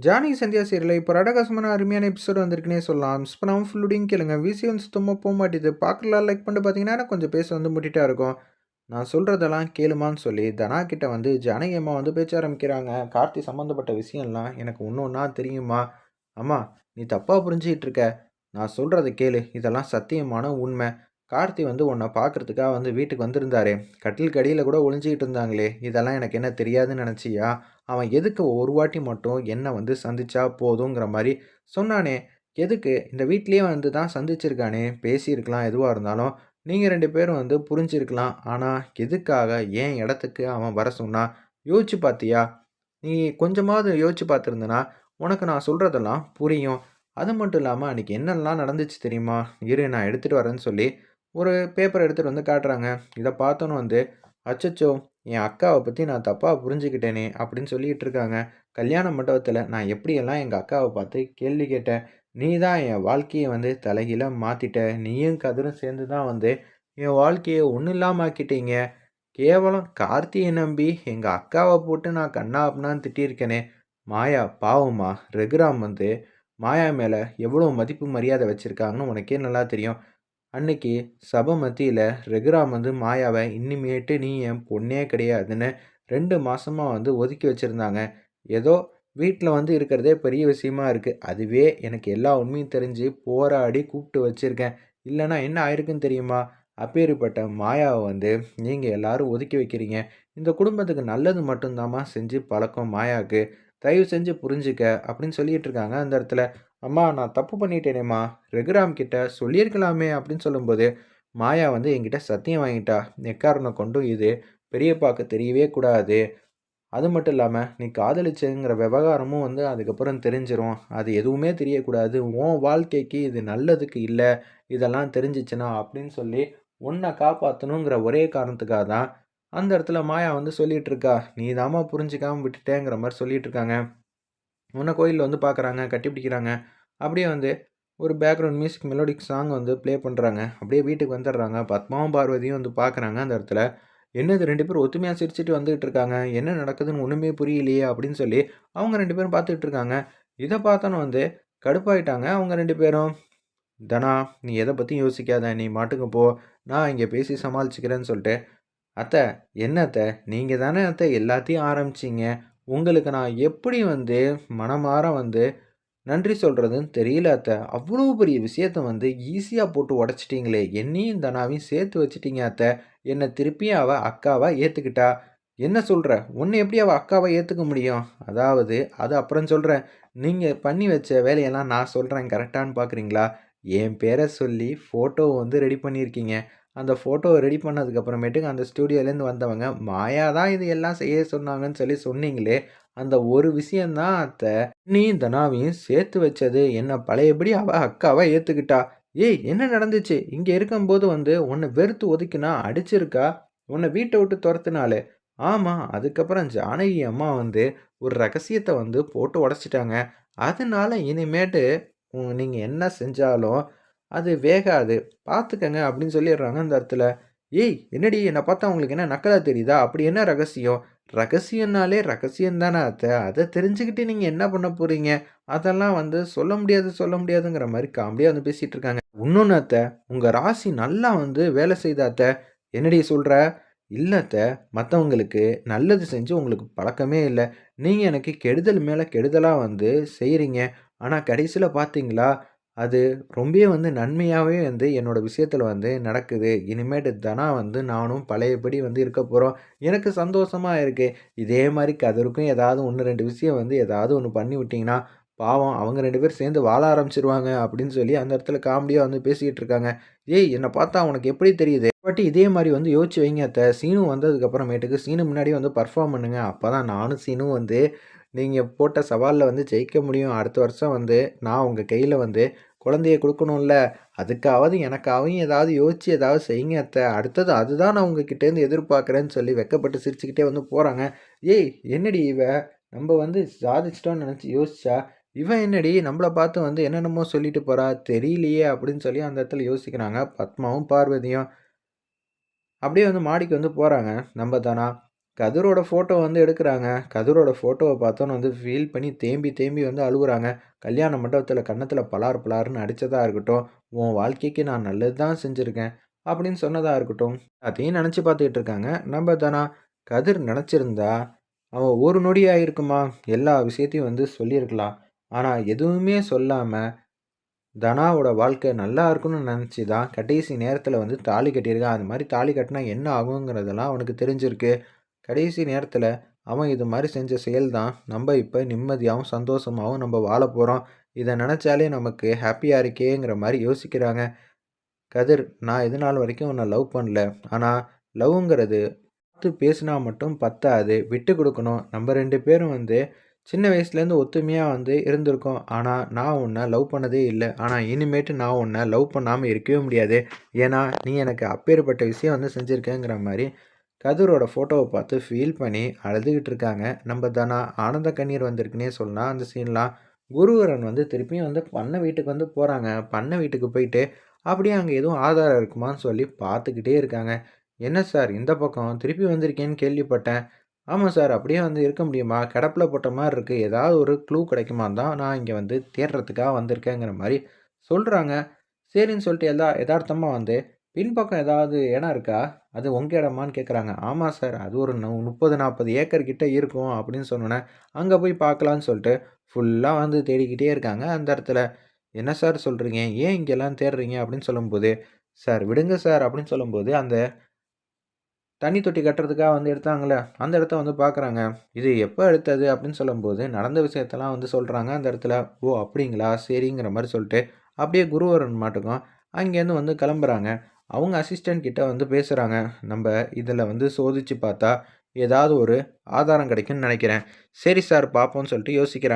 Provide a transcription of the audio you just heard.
Johnny Sandhya சீரியலில் இப்போ ரடகாசமான அருமையான எபிசோடு வந்திருக்குனே சொல்லலாம். மிஸ் பண்ணாமல் கேளுங்க. விசி வந்து சுத்தமாக போக மாட்டேது. பார்க்கலாம் லைக் பண்ணிட்டு பார்த்தீங்கன்னா கொஞ்சம் பேச வந்து முட்டிட்டா இருக்கும். நான் சொல்கிறதெல்லாம் கேளுமான்னு சொல்லி தனா கிட்ட வந்து ஜானகி அம்மா வந்து பேச்ச ஆரம்பிக்கிறாங்க. கார்த்தி சம்மந்தப்பட்ட விஷயம்லாம் எனக்கு ஒன்று ஒன்றா தெரியுமா? அம்மா நீ தப்பாக புரிஞ்சுக்கிட்டு இருக்க. நான் சொல்கிறத கேளு. இதெல்லாம் சத்தியமான உண்மை. கார்த்தி வந்து உன்னை பார்க்கறதுக்காக வந்து வீட்டுக்கு வந்திருந்தாரே. கட்டில் கடியில் கூட ஒளிஞ்சிக்கிட்டு இருந்தாங்களே. இதெல்லாம் எனக்கு என்ன தெரியாதுன்னு நினச்சியா? அவன் எதுக்கு ஒரு வாட்டி மட்டும் என்னை வந்து சந்திச்சா போதுங்கிற மாதிரி சொன்னானே. எதுக்கு? இந்த வீட்லேயே வந்து தான் சந்திச்சிருக்கானே. பேசியிருக்கலாம் எதுவாக இருந்தாலும். நீங்கள் ரெண்டு பேரும் வந்து புரிஞ்சிருக்கலாம். ஆனால் எதுக்காக ஏன் இடத்துக்கு அவன் வர சொன்னான் யோசிச்சு பார்த்தியா? நீ கொஞ்சமாவது யோசிச்சு பார்த்துருந்தனா உனக்கு நான் சொல்கிறதெல்லாம் புரியும். அது மட்டும் இல்லாமல் அன்றைக்கி என்னெல்லாம் நடந்துச்சு தெரியுமா? இரு நான் எடுத்துகிட்டு வரேன்னு சொல்லி ஒரு பேப்பர் எடுத்துகிட்டு வந்து காட்டுறாங்க. இதை பார்த்தோன்னு வந்து அச்சச்சோ என் அக்காவை பற்றி நான் தப்பாக புரிஞ்சுக்கிட்டேனே அப்படின்னு சொல்லிகிட்டு இருக்காங்க. கல்யாண மண்டபத்தில் நான் எப்படியெல்லாம் எங்கள் அக்காவை பார்த்து கேள்வி கேட்டேன் நீ தான் என் வாழ்க்கையை வந்து தலைகீழ மாற்றிட்ட நீயும் கதிரும் சேர்ந்து தான் வந்து என் வாழ்க்கையை ஒன்றும் இல்லாமல் ஆக்கிட்டீங்க கேவலம் கார்த்தியை நம்பி எங்கள் அக்காவை போட்டு நான் கண்ணா அப்படின்னான்னு திட்டியிருக்கேனே. மாயா பாவம்மா ரகுராம் வந்து மாயா மேலே எவ்வளோ மதிப்பு மரியாதை வச்சுருக்காங்கன்னு உனக்கே நல்லா தெரியும். அன்னைக்கு சபை மத்தியில் ரகுராம் வந்து மாயாவை இனிமேட்டு நீ என் பொண்ணே கிடையாதுன்னு ரெண்டு மாதமாக வந்து ஒதுக்கி வச்சுருந்தாங்க. ஏதோ வீட்டில் வந்து இருக்கிறதே பெரிய விஷயமா இருக்குது அதுவே எனக்கு எல்லா உண்மையும் தெரிஞ்சு போராடி கூப்பிட்டு வச்சுருக்கேன். இல்லைனா என்ன ஆயிருக்குன்னு தெரியுமா? அப்பேற்பட்ட மாயாவை வந்து நீங்கள் எல்லாரும் ஒதுக்கி வைக்கிறீங்க. இந்த குடும்பத்துக்கு நல்லது மட்டும்தாம்மா செஞ்சு பழக்கம் மாயாவுக்கு. தயவு செஞ்சு புரிஞ்சுக்க அப்படின்னு சொல்லிட்டு இருக்காங்க அந்த இடத்துல. அம்மா நான் தப்பு பண்ணிட்டேனேம்மா. ரகுராம் கிட்ட சொல்லியிருக்கலாமே அப்படின்னு சொல்லும்போது மாயா வந்து என்கிட்ட சத்தியம் வாங்கிட்டா. எக்காரணம் கொண்டும் இது பெரியப்பாக்கு தெரியவே கூடாது. அது மட்டும் இல்லாமல் நீ காதலிச்சுங்கிற விவகாரமும் வந்து அதுக்கப்புறம் தெரிஞ்சிடும் அது எதுவுமே தெரியக்கூடாது. உன் வாழ்க்கைக்கு இது நல்லதுக்கு இல்லை. இதெல்லாம் தெரிஞ்சிச்சுன்னா அப்படின்னு சொல்லி உன்னை காப்பாற்றணுங்கிற ஒரே காரணத்துக்காக தான் அந்த இடத்துல மாயா வந்து சொல்லிகிட்ருக்கா நீ தாமா புரிஞ்சிக்காமல் விட்டுட்டேங்கிற மாதிரி சொல்லிகிட்ருக்காங்க இருக்காங்க உன்னை கோயிலில் வந்து பார்க்குறாங்க கட்டி பிடிக்கிறாங்க. அப்படியே வந்து ஒரு பேக்ரவுண்ட் மியூசிக் மெலோடிக் சாங் வந்து ப்ளே பண்ணுறாங்க அப்படியே வீட்டுக்கு வந்துடுறாங்க. பத்மாவும் பார்வதியும் வந்து பார்க்குறாங்க அந்த இடத்துல. என்னது ரெண்டு பேரும் ஒத்துமையாக சிரிச்சுட்டு வந்துகிட்டு இருக்காங்க. என்ன நடக்குதுன்னு ஒன்றுமே புரியலையே அப்படின்னு சொல்லி அவங்க ரெண்டு பேரும் பார்த்துக்கிட்டு இருக்காங்க. இதை பார்த்தோன்னு வந்து கடுப்பாயிட்டாங்க அவங்க ரெண்டு பேரும். தனா நீ எதை பற்றியும் யோசிக்காத. நீ மாட்டுக்கு போ. நான் இங்கே பேசி சமாளிச்சுக்கிறேன்னு சொல்லிட்டு. அத்தை என்ன அத்தை? நீங்கள் தானே அத்தை எல்லாத்தையும் ஆரம்பிச்சிங்க. உங்களுக்கு நான் எப்படி வந்து மனமாற வந்து நன்றி சொல்கிறதுன்னு தெரியல அத்தை. அவ்வளோ பெரிய விஷயத்த வந்து ஈஸியாக போட்டு உடச்சிட்டிங்களே. என்னையும் தனாவையும் சேர்த்து வச்சிட்டிங்க அத்தை. என்னை திருப்பியும் அவள் அக்காவை ஏற்றுக்கிட்டா என்ன சொல்கிற உன்னை எப்படி அவள் அக்காவை ஏற்றுக்க முடியும்? அதாவது அது அப்புறம் சொல்கிறேன் நீங்கள் பண்ணி வச்ச வேலையெல்லாம் நான் சொல்கிறேன் கரெக்டானு பார்க்குறீங்களா என் பேரை சொல்லி ஃபோட்டோ வந்து ரெடி பண்ணியிருக்கீங்க. அந்த ஃபோட்டோவை ரெடி பண்ணதுக்கப்புறமேட்டுக்கு அந்த ஸ்டூடியோலேருந்து வந்தவங்க மாயா தான் இது எல்லாம் செய்ய சொன்னாங்கன்னு சொல்லி சொன்னீங்களே அந்த ஒரு விஷயந்தான் அத்தை நீ தனாவையும் சேர்த்து வச்சது என்ன பழையபடி அவள் அக்காவை ஏற்றுக்கிட்டா ஏய் என்ன நடந்துச்சு? இங்கே இருக்கும்போது வந்து உன்னை வெறுத்து ஒதுக்கினா அடிச்சிருக்கா? உன்னை வீட்டை விட்டு துரத்துனாலே ஆமாம் அதுக்கப்புறம் ஜானகி அம்மா வந்து ஒரு ரகசியத்தை வந்து போட்டு உடச்சிட்டாங்க. அதனால இனிமேட்டு நீங்கள் என்ன செஞ்சாலும் அது வேகாது. பார்த்துக்கங்க அப்படின்னு சொல்லிடுறாங்க அந்த இடத்துல. ஏய் என்னடி? என்னை பார்த்தா உங்களுக்கு என்ன நக்கலா தெரியுதா? அப்படி என்ன ரகசியம்? ரகசியம்னாலே ரகசியம் தானே அத்தை. அதை தெரிஞ்சுக்கிட்டு நீங்கள் என்ன பண்ண போகிறீங்க அதெல்லாம் வந்து சொல்ல முடியாது சொல்ல முடியாதுங்கிற மாதிரி காமெடியாக வந்து பேசிகிட்டு இருக்காங்க. இன்னொன்று அத்தை உங்கள் ராசி நல்லா வந்து வேலை செய்த அத்தை. என்னடி சொல்கிற இல்லத்த மற்றவங்களுக்கு நல்லது செஞ்சு உங்களுக்கு பழக்கமே இல்லை. நீங்கள் எனக்கு கெடுதல் மேலே கெடுதலாக வந்து செய்கிறீங்க ஆனால் கடைசியில் பார்த்தீங்களா அது ரொம்பவே வந்து நன்மையாகவே வந்து என்னோடய விஷயத்தில் வந்து நடக்குது. இனிமேட்டு தனா வந்து நானும் பழையபடி வந்து இருக்க போகிறோம் எனக்கு சந்தோஷமாக இருக்குது இதே மாதிரி கதருக்கும் ஏதாவது ஒன்று ரெண்டு விஷயம் வந்து ஏதாவது ஒன்று பண்ணி விட்டிங்கன்னா பாவம் அவங்க ரெண்டு பேரும் சேர்ந்து வாழ ஆரம்பிச்சிருவாங்க அப்படின்னு சொல்லி அந்த இடத்துல காமெடியாக வந்து பேசிக்கிட்டு இருக்காங்க. ஏய் என்னை பார்த்தா உனக்கு எப்படி தெரியுது? பட் இதே மாதிரி வந்து யோசிச்சு வைங்க அத்தை. சீனு வந்ததுக்கப்புறமேட்டுக்கு சீனு முன்னாடி வந்து பர்ஃபார்ம் பண்ணுங்க. அப்போ தான் நானும் சீனும் வந்து நீங்கள் போட்ட சவாலில் வந்து ஜெயிக்க முடியும். அடுத்த வருஷம் வந்து நான் உங்கள் கையில் வந்து குழந்தைய கொடுக்கணும்ல. அதுக்காவது எனக்காகவும் ஏதாவது யோசித்து ஏதாவது செய்யுங்க அத்தை. அடுத்தது அதுதான் நான் உங்ககிட்டேருந்து எதிர்பார்க்குறேன்னு சொல்லி வெக்கப்பட்டு சிரிச்சுக்கிட்டே வந்து போகிறாங்க ஏய் என்னடி இவ? நம்ம வந்து சாதிச்சிட்டோன்னு நினச்சி யோசிச்சா? இவன் என்னடி? நம்மளை பார்த்து வந்து என்னென்னமோ சொல்லிட்டு போகிறா தெரியலையே அப்படின்னு சொல்லி அந்த இடத்துல யோசிக்கிறாங்க பத்மாவும் பார்வதியும். அப்படியே வந்து மாடிக்கு வந்து போகிறாங்க நம்ம தானா? கதிரோட ஃபோட்டோ வந்து எடுக்கிறாங்க கதிரோட ஃபோட்டோவை பார்த்தோன்னு வந்து ஃபீல் பண்ணி தேம்பி தேம்பி வந்து அழுகுறாங்க கல்யாண மண்டபத்தில் கன்னத்தில் பலார் பலார்னு அடித்ததாக இருக்கட்டும், "உன் வாழ்க்கைக்கு நான் நல்லது தான் செஞ்சுருக்கேன் அப்படின்னு சொன்னதாக இருக்கட்டும், அதையும் நினச்சி பார்த்துக்கிட்டு இருக்காங்க நம்ம தனா. கதிர் நினச்சிருந்தா அவன் ஒரு நொடியாக இருக்குமா எல்லா விஷயத்தையும் வந்து சொல்லியிருக்கலாம். ஆனால் எதுவுமே சொல்லாமல் தனாவோட வாழ்க்கை நல்லா இருக்குன்னு நினச்சி தான் கடைசி நேரத்தில் வந்து தாலி கட்டியிருக்கான். அது மாதிரி தாலி கட்டினா என்ன ஆகுங்கிறதெல்லாம் அவனுக்கு தெரிஞ்சிருக்கு. கடைசி நேரத்தில் அவன் இது மாதிரி செஞ்ச செயல் தான், நம்ம இப்போ நிம்மதியாகவும் சந்தோஷமாகவும் நம்ம வாழ போகிறோம் இதை நினச்சாலே நமக்கு ஹாப்பியாக இருக்கேங்கிற மாதிரி யோசிக்கிறாங்க. கதிர், நான் இது நாள் வரைக்கும் உன்னை லவ் பண்ணல. ஆனால் லவ்ங்கிறது பார்த்து பேசினா மட்டும் பத்தாது. விட்டு கொடுக்கணும் நம்ம ரெண்டு பேரும் வந்து சின்ன வயசுலேருந்து ஒத்துமையாக வந்து இருந்திருக்கோம். ஆனால் நான் உன்னை லவ் பண்ணதே இல்லை ஆனால் இனிமேட்டு நான் உன்னை லவ் பண்ணாமல் இருக்கவே முடியாது. ஏன்னா, நீ எனக்கு அப்பேற்பட்ட விஷயம் வந்து செஞ்சுருக்கேங்கிற மாதிரி கதிரோட ஃபோட்டோவை பார்த்து ஃபீல் பண்ணி அழுதுகிட்டு இருக்காங்க. நம்ம தனா. ஆனந்த கண்ணீர் வந்திருக்குன்னே சொல்லலாம் அந்த சீன்லாம். குருவரன் வந்து திருப்பியும் வந்து பண்ண வீட்டுக்கு வந்து போகிறாங்க பண்ண வீட்டுக்கு போயிட்டு, அப்படியே அங்கே எதுவும் ஆதாரம் இருக்குமான்னு சொல்லி பார்த்துக்கிட்டே இருக்காங்க. "என்ன சார் இந்த பக்கம் திருப்பி வந்திருக்கேன்னு கேள்விப்பட்டேன்." ஆமாம் சார். அப்படியே வந்து இருக்க முடியுமா? கிடப்பில் போட்ட மாதிரி இருக்குது ஏதாவது ஒரு க்ளூ கிடைக்குமான்னு தான் நான் இங்கே வந்து தேடுறதுக்காக வந்திருக்கேங்கிற" மாதிரி சொல்கிறாங்க சரின்னு சொல்லிட்டு எல்லா யதார்த்தமாக வந்து, "பின்பக்கம் ஏதாவது இடம் இருக்கா? அது உங்க இடமான்னு?" கேட்குறாங்க. ஆமாம் சார். அது ஒரு முப்பது நாற்பது ஏக்கர் கிட்ட இருக்கும்." அப்படின்னு சொன்னோன்னே அங்கே போய் பார்க்கலான்னு சொல்லிட்டு ஃபுல்லாக வந்து தேடிக்கிட்டே இருக்காங்க அந்த இடத்துல. "என்ன சார் சொல்கிறீங்க ஏன் இங்கெல்லாம் தேடுறீங்க?" அப்படின்னு சொல்லும்போது, "சார் விடுங்க சார்." அப்படின்னு சொல்லும்போது, அந்த தண்ணி தொட்டி கட்டுறதுக்காக வந்து எடுத்தாங்களே அந்த இடத்த வந்து பார்க்குறாங்க. "இது எப்போ எடுத்தது?" அப்படின்னு சொல்லும்போது, நடந்த விஷயத்தெல்லாம் வந்து சொல்கிறாங்க அந்த இடத்துல. "ஓ! அப்படிங்களா? சரிங்கிற" மாதிரி சொல்லிட்டு, அப்படியே குருவரன் மாட்டுக்கும் அங்கேருந்து வந்து கிளம்புறாங்க. அவங்க அசிஸ்டன்ட் கிட்ட வந்து பேசுகிறாங்க நம்ம இதில் வந்து சோதிச்சு பார்த்தா, ஏதாவது ஒரு ஆதாரம் கிடைக்கும்னு நினைக்கிறேன் "சரி சார் பார்ப்போம்னு சொல்லிட்டு யோசிக்கிறாங்க.